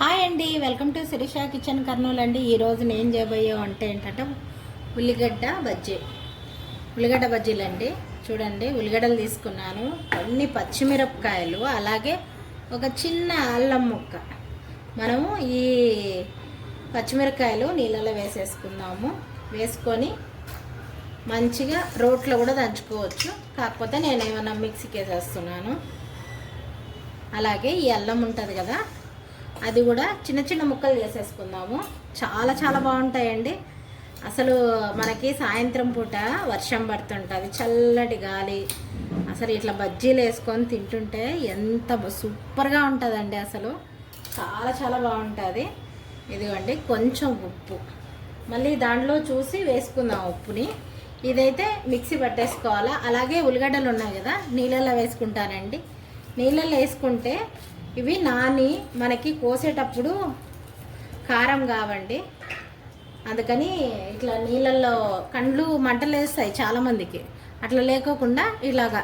Hi అండి welcome to Sirisha kitchen Kurnool అండి. ఈరోజు నేను చేయబోయే వంట ఏంటంటే ఉల్లిగడ్డ బజ్జీ. ఉల్లిగడ్డ బజ్జీలు అండి చూడండి ఉల్లిగడ్డలు తీసుకున్నాను. కొన్ని పచ్చిమిరపకాయలు అలాగే ఒక చిన్న అల్లం ముక్క. మనము ఈ పచ్చిమిరపకాయలు నీళ్ళలో వేసేసుకుందాము. వేసుకొని మంచిగా రోట్లో కూడా దంచుకోవచ్చు. కాకపోతే నేను ఏమైనా మిక్సీకి వేసేస్తున్నాను. అలాగే ఈ అల్లం ఉంటుంది కదా అది కూడా చిన్న చిన్న ముక్కలు చేసేసుకుందాము. చాలా చాలా బాగుంటాయండి. అసలు మనకి సాయంత్రం పూట వర్షం పడుతుంటుంది చల్లటి గాలి. అసలు ఇట్లా బజ్జీలు వేసుకొని తింటుంటే ఎంత సూపర్గా ఉంటుందండి అసలు. చాలా చాలా బాగుంటుంది. ఇదిగోండి కొంచెం ఉప్పు. మళ్ళీ దాంట్లో చూసి వేసుకుందాం ఉప్పుని. ఇదైతే మిక్సీ పట్టేసుకోవాలా? అలాగే ఉల్లిగడ్డలు ఉన్నాయి కదా నీళ్ళల్లో వేసుకుంటానండి. నీళ్ళల్లో వేసుకుంటే ఇవి నాని మనకి కోసేటప్పుడు కారం కావండి. అందుకని ఇట్లా నీళ్ళల్లో కండ్లు మంటలేస్తాయి చాలామందికి అట్లా లేకోకుండా ఇలాగా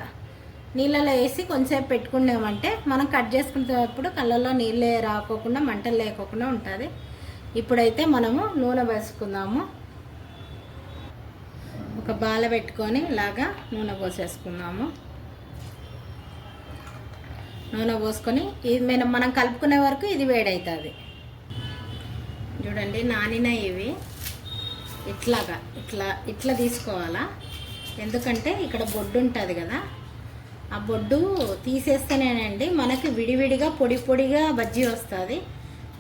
నీళ్ళలో వేసి కొంచెంసేపు పెట్టుకున్నామంటే మనం కట్ చేసుకునేటప్పుడు కళ్ళల్లో నీళ్ళే రాకోకుండా మంటలు లేకోకుండా ఉంటుంది. ఇప్పుడైతే మనము నూనె పోసుకుందాము. ఒక బాల పెట్టుకొని ఇలాగా నూనె పోసేసుకుందాము. నూనె పోసుకొని ఇది మనం మనం కలుపుకునే వరకు ఇది వేడవుతుంది చూడండి నానిన ఇవి. ఇట్లాగా ఇట్లా ఇట్లా తీసుకోవాలా? ఎందుకంటే ఇక్కడ బొడ్డు ఉంటుంది కదా. ఆ బొడ్డు తీసేస్తేనేనండి మనకి విడివిడిగా పొడి పొడిగా బజ్జీ వస్తుంది.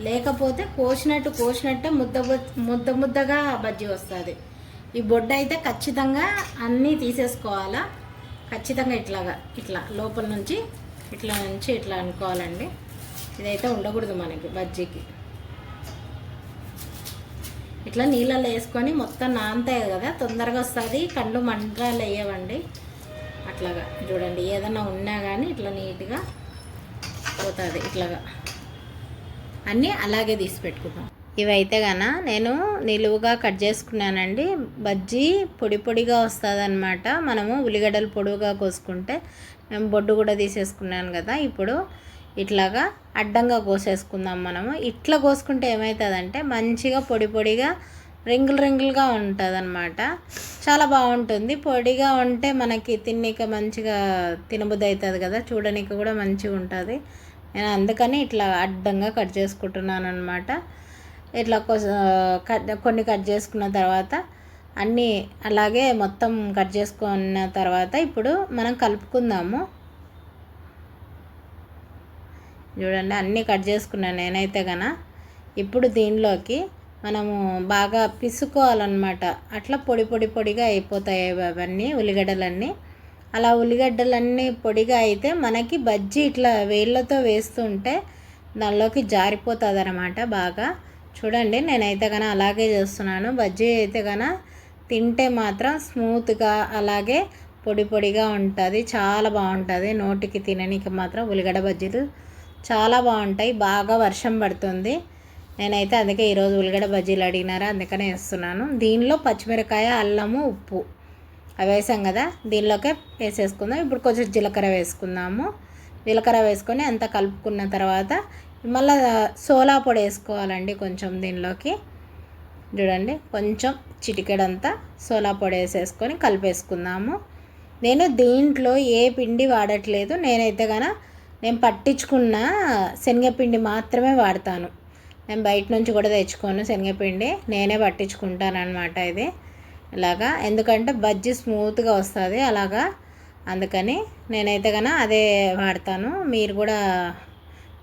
లేకపోతే కోసినట్టు కోసినట్టే ముద్ద ముద్ద ముద్దగా బజ్జీ వస్తుంది. ఈ బొడ్డు అయితే ఖచ్చితంగా అన్నీ తీసేసుకోవాలా? ఖచ్చితంగా ఇట్లాగా ఇట్లా లోపల నుంచి ఇట్లా నుంచి ఇట్లా అనుకోవాలండి. ఇదైతే ఉండకూడదు మనకి బజ్జీకి. ఇట్లా నీళ్ళలో వేసుకొని మొత్తం నానతాయి కదా తొందరగా వస్తుంది. కళ్ళు మంటలు వేయవండి అట్లాగా చూడండి ఏదైనా ఉన్నా కానీ ఇట్లా నీట్గా పోతుంది ఇట్లాగా. అన్నీ అలాగే తీసి పెట్టుకుందాం. ఇవైతే గన నేను నిలువుగా కట్ చేసుకున్నానండి. బజ్జీ పొడి పొడిగా వస్తుందన్నమాట. మనము ఉల్లిగడ్డలు పొడువుగా కోసుకుంటే మేము బొడ్డు కూడా తీసేసుకున్నాను కదా ఇప్పుడు ఇట్లాగా అడ్డంగా కోసేసుకుందాం మనము. ఇట్లా కోసుకుంటే ఏమవుతుందంటే మంచిగా పొడి పొడిగా రింగులు రింగులుగా ఉంటుంది అనమాట చాలా బాగుంటుంది. పొడిగా ఉంటే మనకి తిన్నక మంచిగా తినబుద్ధి అవుతుంది కదా చూడనీకి కూడా మంచిగా ఉంటుంది నేను అందుకని ఇట్లా అడ్డంగా కట్ చేసుకుంటున్నాను అనమాట ఇట్లా కొ- కట్ కొన్ని కట్ చేసుకున్న తర్వాత అన్నీ అలాగే మొత్తం కట్ చేసుకున్న తర్వాత ఇప్పుడు మనం కలుపుకుందాము. చూడండి అన్నీ కట్ చేసుకున్నాను నేనైతే గన. ఇప్పుడు దీనిలోకి మనము బాగా పిసుకోవాలన్నమాట. అట్లా పొడి పొడి పొడిగా అయిపోతాయి అవన్నీ ఉల్లిగడ్డలన్నీ. అలా ఉల్లిగడ్డలన్నీ పొడిగా అయితే మనకి బజ్జీ ఇట్లా వేళ్ళతో వేస్తుంటే దానిలోకి జారిపోతుంది అనమాట బాగా. చూడండి నేనైతే కన అలాగే చేస్తున్నాను. బజ్జీ అయితే కన తింటే మాత్రం స్మూత్గా అలాగే పొడి పొడిగా ఉంటుంది. చాలా బాగుంటుంది. నోటికి తిననీకి మాత్రం ఉల్లిగడ్డ బజ్జీలు చాలా బాగుంటాయి. బాగా వర్షం పడుతుంది. నేనైతే అందుకే ఈరోజు ఉల్లిగడ్డ బజ్జీలు అడిగినారా. అందుకనే వేస్తున్నాను దీనిలో పచ్చిమిరకాయ అల్లము ఉప్పు అవి వేసాం కదా. దీనిలోకే వేసేసుకుందాం. ఇప్పుడు కొంచెం జీలకర్ర వేసుకుందాము. జీలకర్ర వేసుకొని అంతా కలుపుకున్న తర్వాత మళ్ళీ సోలా పొడి వేసుకోవాలండి కొంచెం దీనిలోకి. చూడండి కొంచెం చిటికెడంతా సోలా పొడి వేసేసుకొని కలిపేసుకుందాము. నేను దీంట్లో ఏ పిండి వాడట్లేదు. నేనైతే గన నేను పట్టించుకున్న శనగపిండి మాత్రమే వాడతాను. నేను బయట నుంచి కూడా తెచ్చుకోను శనగపిండి. నేనే పట్టించుకుంటాను అనమాట ఇది. ఇలాగా ఎందుకంటే బజ్జీ స్మూత్గా వస్తుంది అలాగా. అందుకని నేనైతే కన అదే వాడతాను. మీరు కూడా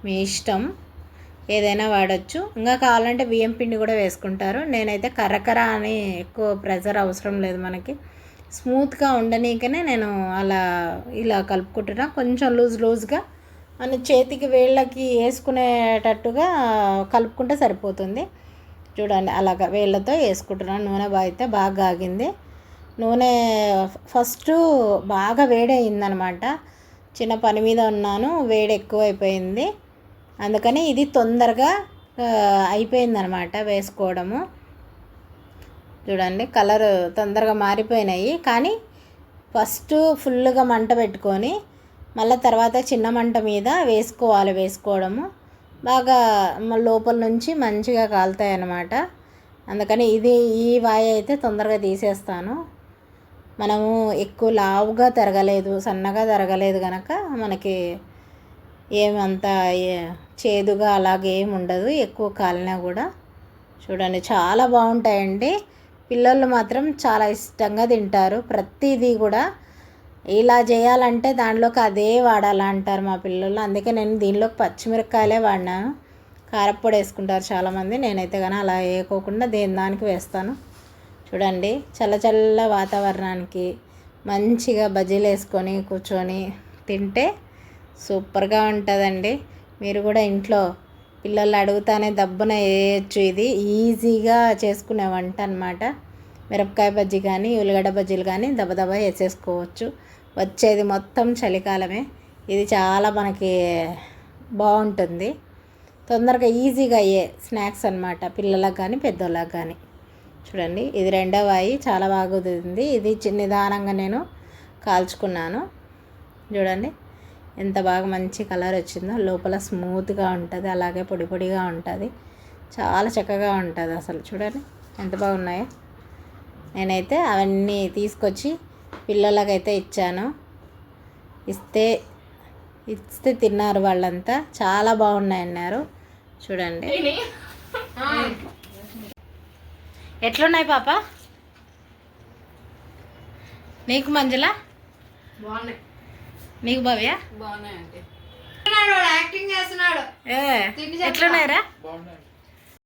మీ ఇష్టం. ఏదైనా వాడచ్చు. ఇంకా కావాలంటే బియ్యం పిండి కూడా వేసుకుంటారు. నేనైతే కర్రకర అని ఎక్కువ ప్రెజర్ అవసరం లేదు మనకి. స్మూత్గా ఉండనీకనే నేను అలా ఇలా కలుపుకుంటున్నా. కొంచెం లూజ్ లూజ్గా మన చేతికి వేళ్ళకి వేసుకునేటట్టుగా కలుపుకుంటే సరిపోతుంది. చూడండి అలాగ వేళ్ళతో వేసుకుంటున్నాను నూనె బాగా అయితే బాగా కాగింది నూనె ఫస్ట్ బాగా వేడయిందనమాట. చిన్న పని మీద ఉన్నాను. వేడి ఎక్కువైపోయింది అందుకని ఇది తొందరగా అయిపోయిందనమాట వేసుకోవడము. చూడండి కలర్ తొందరగా మారిపోయినాయి. కానీ ఫస్ట్ ఫుల్గా మంట పెట్టుకొని మళ్ళీ తర్వాత చిన్న మంట మీద వేసుకోవాలి వేసుకోవడము. బాగా లోపల నుంచి మంచిగా కాలుతాయి అన్నమాట అందుకని ఇది ఈ వాయి అయితే తొందరగా తీసేస్తాను. మనము ఎక్కువ లావుగా తిరగలేదు సన్నగా తిరగలేదు కనుక మనకి ఏమంత చేదుగా అలాగే ఏమి ఉండదు ఎక్కువ కాలినా కూడా. చూడండి చాలా బాగుంటాయండి. పిల్లలు మాత్రం చాలా ఇష్టంగా తింటారు. ప్రతిదీ కూడా ఇలా చేయాలంటే దాంట్లోకి అదే వాడాలంటారు మా పిల్లలు. అందుకే నేను దీనిలోకి పచ్చిమిరపకాయలే వాడినాను కారప్పొడి వేసుకుంటారు చాలామంది. నేనైతే కానీ అలా వేయకోకుండా దేని దానికి వేస్తాను. చూడండి చల్ల చల్ల వాతావరణానికి మంచిగా బజ్జీలు వేసుకొని కూర్చొని తింటే సూపర్గా ఉంటుందండి. మీరు కూడా ఇంట్లో పిల్లలు అడుగుతానే దబ్బున వేయచ్చు. ఇది ఈజీగా చేసుకునే వంట అనమాట మిరపకాయ బజ్జీ కానీ ఉల్లిగడ్డ బజ్జీలు కానీ దబదబా వేసేసుకోవచ్చు. వచ్చేది మొత్తం చలికాలమే. ఇది చాలా మనకి బాగుంటుంది. తొందరగా ఈజీగా అయ్యే స్నాక్స్ అనమాట పిల్లలకు కానీ పెద్దోళ్ళకి కానీ. చూడండి ఇది రెండవ అయి చాలా బాగుంది ఇది చి- నిదానంగా నేను కాల్చుకున్నాను. చూడండి. ఎంత బాగా మంచి కలర్ వచ్చిందో లోపల స్మూత్గా ఉంటుంది అలాగే పొడి పొడిగా ఉంటుంది. చాలా చక్కగా ఉంటుంది అసలు చూడండి. ఎంత బాగున్నాయో. నేనైతే అవన్నీ తీసుకొచ్చి పిల్లలకైతే ఇచ్చాను. ఇస్తే ఇస్తే తిన్నారు వాళ్ళంతా. చాలా బాగున్నాయి అన్నారు. చూడండి. ఎట్లున్నాయి పాప? నీకు మంజులా? బాగున్నాయి. నీకు భవ్య బాగున్నాయి అంటే యాక్టింగ్ చేస్తున్నాడు. ఏ ఎట్లున్నాయిరా?